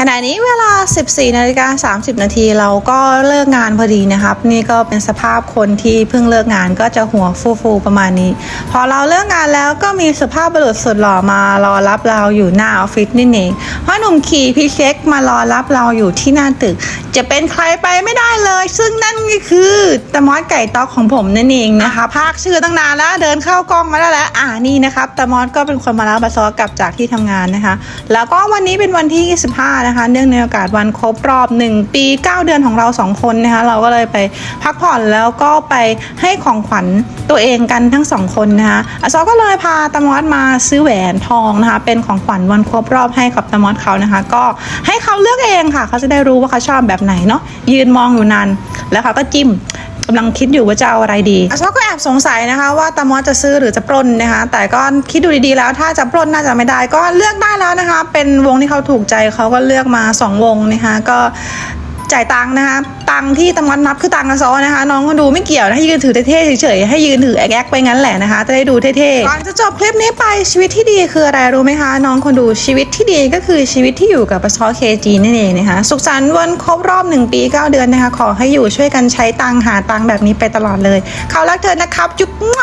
ขณะนี้เวลา 14นาฬิกา30 นาทีเราก็เลิกงานพอดีนะครับ นี่ก็เป็นสภาพคนที่เพิ่งเลิกงานก็จะหัวฟูๆประมาณนี้ พอเราเลิกงานแล้วก็มีสภาพบุรุษสุดหล่อมารอรับเราอยู่หน้าออฟฟิศนี่เองพ่อหนุ่มขี่พี่เช็คมารอรับเราอยู่ที่หน้าตึก จะเป็นใครไปไม่ได้เลย ซึ่งนั่นก็คือตะมอดไก่ต๊อกของผมนั่นเองนะคะภาคชื่อตั้งนานแล้วเดินเข้ากล้องมาแล้วแหละอ่านี่นะครับตะมอดก็เป็นคนมารับบัสซอกลับจากที่ทำงานนะคะ แล้วก็วันนี้เป็นวันที่25นะคะ เนื่องในโอกาสวันครบรอบ 1 ปี 9 เดือนของเรา 2 คนนะคะ เราก็เลยไปพักผ่อนแล้วก็ไปให้ของขวัญตัวเองกันทั้งสองคนนะคะอาซอก็เลยพาตะมอดมาซื้อแหวนทองนะคะ เป็นของขวัญวันครบรอบให้กับตะมอดเขานะคะ ก็ให้เขาเลือกเองค่ะ เขาจะได้รู้ว่าเขาชอบแบบไหนเนาะยืนมองอยู่นานแล้วเขาก็จิ้มกำลังคิดอยู่ว่าจะเอาอะไรดีอาซอก็ อบสงสัยนะคะว่าตามอสจะซื้อหรือจะปล้นนะคะ แต่ก็คิดดูดีๆแล้วถ้าจะปล้นน่าจะไม่ได้ก็เลือกได้แล้วนะคะ เป็นวงที่เขาถูกใจเขาก็เลือกมา 2 วงนะคะ ก็ จ่ายตังค์นะคะ ตังค์ที่ตามอสนับคือตังค์อาซอนะคะ น้องก็ดูไม่เกี่ยวนะให้ยืนถือเท่ๆเฉยๆให้ยืนถือแอ๊กไปงั้นแหละนะคะ จะได้ดูเท่ๆก่อนจะจบคลิปนี้ไปชีวิตที่ดีคืออะไรรู้ไหมคะ น้องคนดูชีวิตที่ดีก็คือชีวิตที่อยู่กับปะซอเคจีนั่นเองนะคะสุขสันต์วันครบรอบ1ปี 9 เดือนนะคะ ขอให้อยู่ช่วยกันใช้ตังค์หาตังค์แบบนี้ไปตลอดเลย เขารักเธอนะครับจุ๊บม้ว